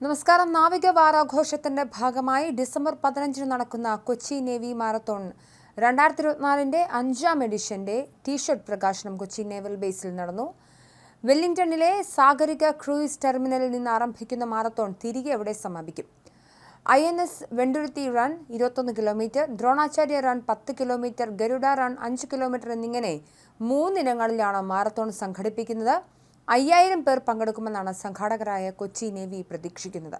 നമസ്കാരം. നാവിക വാരാഘോഷത്തിന്റെ ഭാഗമായി ഡിസംബർ പതിനഞ്ചിന് നടക്കുന്ന കൊച്ചി നേവി മാരത്തോൺ രണ്ടായിരത്തി ഇരുപത്തിനാലിന്റെ അഞ്ചാം എഡിഷന്റെ ടീഷർട്ട് പ്രകാശനം കൊച്ചി നേവൽ ബേസിൽ നടന്നു. വെല്ലിംഗ്ടണിലെ സാഗരിക ക്രൂയിസ് ടെർമിനലിൽ നിന്ന് ആരംഭിക്കുന്ന മാരത്തോൺ തിരികെ അവിടെ സമാപിക്കും. I N S Venduruthy run ഇരുപത്തൊന്ന് കിലോമീറ്റർ ദ്രോണാചാര്യ റൺ പത്ത് കിലോമീറ്റർ ഗരുഡ റൺ അഞ്ച് കിലോമീറ്റർ എന്നിങ്ങനെ മൂന്നിനങ്ങളിലാണ് മാരത്തോൺ സംഘടിപ്പിക്കുന്നത്. അയ്യായിരം പേർ പങ്കെടുക്കുമെന്നാണ് സംഘാടകരായ കൊച്ചി നേവി പ്രതീക്ഷിക്കുന്നത്.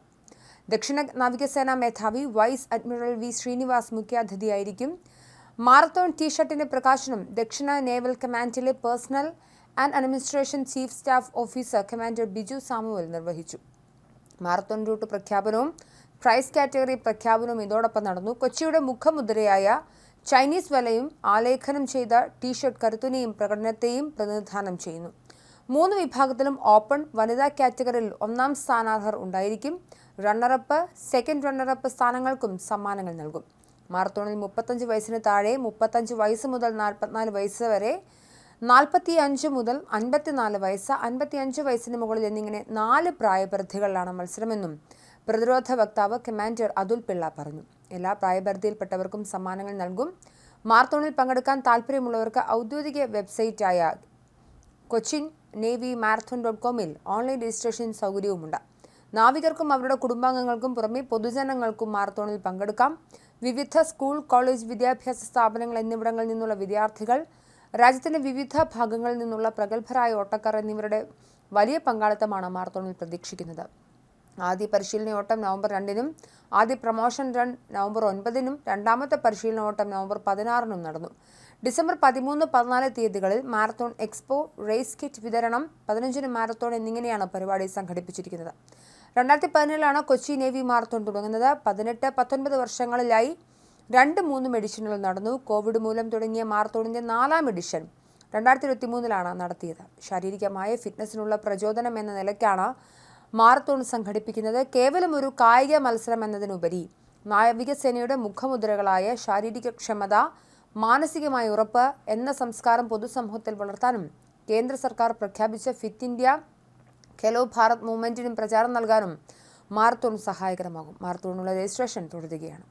ദക്ഷിണ നാവികസേനാ മേധാവി വൈസ് അഡ്മിറൽ വി ശ്രീനിവാസ് മുഖ്യാതിഥിയായിരിക്കും. മാരത്തോൺ ടീഷർട്ടിന്റെ പ്രകാശനം ദക്ഷിണ naval കമാൻഡിലെ personnel and administration chief staff officer commander Biju Samuel നിർവഹിച്ചു. മാരത്തോൺ റൂട്ട് പ്രഖ്യാപനവും പ്രൈസ് കാറ്റഗറി പ്രഖ്യാപനവും ഇതോടൊപ്പം നടന്നു. കൊച്ചിയുടെ മുഖമുദ്രയായ ചൈനീസ് വലയും ആലേഖനം ചെയ്ത ടീഷർട്ട് കരുത്തിനെയും പ്രകടനത്തെയും പ്രതിനിധാനം ചെയ്യുന്നു. മൂന്ന് വിഭാഗത്തിലും ഓപ്പൺ വനിതാ കാറ്റഗറിയിൽ ഒന്നാം സ്ഥാനാർഹർ ഉണ്ടായിരിക്കും. റണ്ണറപ്പ് സെക്കൻഡ് റണ്ണറപ്പ് സ്ഥാനങ്ങൾക്കും സമ്മാനങ്ങൾ നൽകും. മാരത്തോണിൽ മുപ്പത്തഞ്ച് വയസ്സിന് താഴെ മുപ്പത്തഞ്ച് വയസ്സ് മുതൽ നാൽപ്പത്തിനാല് വയസ്സ് വരെ നാൽപ്പത്തി അഞ്ച് മുതൽ അൻപത്തിനാല് വയസ്സ് അൻപത്തി അഞ്ച് വയസ്സിന് മുകളിൽ എന്നിങ്ങനെ നാല് പ്രായപരിധികളിലാണ് മത്സരമെന്നും പ്രതിരോധ വക്താവ് കമാൻഡർ അതുൽ പിള്ള പറഞ്ഞു. എല്ലാ പ്രായപരിധിയിൽപ്പെട്ടവർക്കും സമ്മാനങ്ങൾ നൽകും. മാർത്തോണിൽ പങ്കെടുക്കാൻ താൽപ്പര്യമുള്ളവർക്ക് ഔദ്യോഗിക വെബ്സൈറ്റായ കൊച്ചിൻ നേവി മാരത്തോൺ ഡോട്ട് കോമിൽ ഓൺലൈൻ രജിസ്ട്രേഷൻ സൗകര്യവുമുണ്ട്. നാവികർക്കും അവരുടെ കുടുംബാംഗങ്ങൾക്കും പുറമെ പൊതുജനങ്ങൾക്കും മാരത്തോണിൽ പങ്കെടുക്കാം. വിവിധ സ്കൂൾ കോളേജ് വിദ്യാഭ്യാസ സ്ഥാപനങ്ങൾ എന്നിവിടങ്ങളിൽ നിന്നുള്ള വിദ്യാർത്ഥികൾ രാജ്യത്തിന്റെ വിവിധ ഭാഗങ്ങളിൽ നിന്നുള്ള പ്രഗത്ഭരായ ഓട്ടക്കാർ എന്നിവരുടെ വലിയ പങ്കാളിത്തമാണ് മാരത്തോണിൽ പ്രതീക്ഷിക്കുന്നത്. ആദ്യ പരിശീലന ഓട്ടം നവംബർ രണ്ടിനും ആദ്യ പ്രൊമോഷൻ റൺ നവംബർ ഒൻപതിനും രണ്ടാമത്തെ പരിശീലന ഓട്ടം നവംബർ പതിനാറിനും നടന്നു. ഡിസംബർ പതിമൂന്ന് പതിനാല് തീയതികളിൽ മാരത്തോൺ എക്സ്പോ റേസ് കിറ്റ് വിതരണം പതിനഞ്ചിന് മാരത്തോൺ എന്നിങ്ങനെയാണ് പരിപാടി സംഘടിപ്പിച്ചിരിക്കുന്നത്. രണ്ടായിരത്തി പതിനേഴിലാണ് കൊച്ചി നേവി മാരത്തോൺ തുടങ്ങുന്നത്. പതിനെട്ട് പത്തൊൻപത് വർഷങ്ങളിലായി രണ്ട് മൂന്നും എഡിഷനുകൾ നടന്നു. കോവിഡ് മൂലം തുടങ്ങിയ മാരത്തോണിന്റെ നാലാം എഡിഷൻ രണ്ടായിരത്തി ഇരുപത്തി മൂന്നിലാണ് നടത്തിയത്. ശാരീരികമായ ഫിറ്റ്നസ്സിനുള്ള പ്രചോദനം എന്ന നിലയ്ക്കാണ് മാരത്തോൺ സംഘടിപ്പിക്കുന്നത് കേവലം ഒരു കായിക മത്സരം എന്നതിനുപരി നാവികസേനയുടെ മുഖമുദ്രകളായ ശാരീരിക ക്ഷമത മാനസികമായ ഉറപ്പ് എന്ന സംസ്കാരം പൊതുസമൂഹത്തിൽ വളർത്താനും കേന്ദ്ര സർക്കാർ പ്രഖ്യാപിച്ച ഫിറ്റ് ഇന്ത്യ ഖെലോ ഭാരത് മൂവ്മെന്റിനും പ്രചാരം നൽകാനും മാരത്തോൺ സഹായകരമാകും. മാരത്തോണിനുള്ള രജിസ്ട്രേഷൻ തുടരുകയാണ്.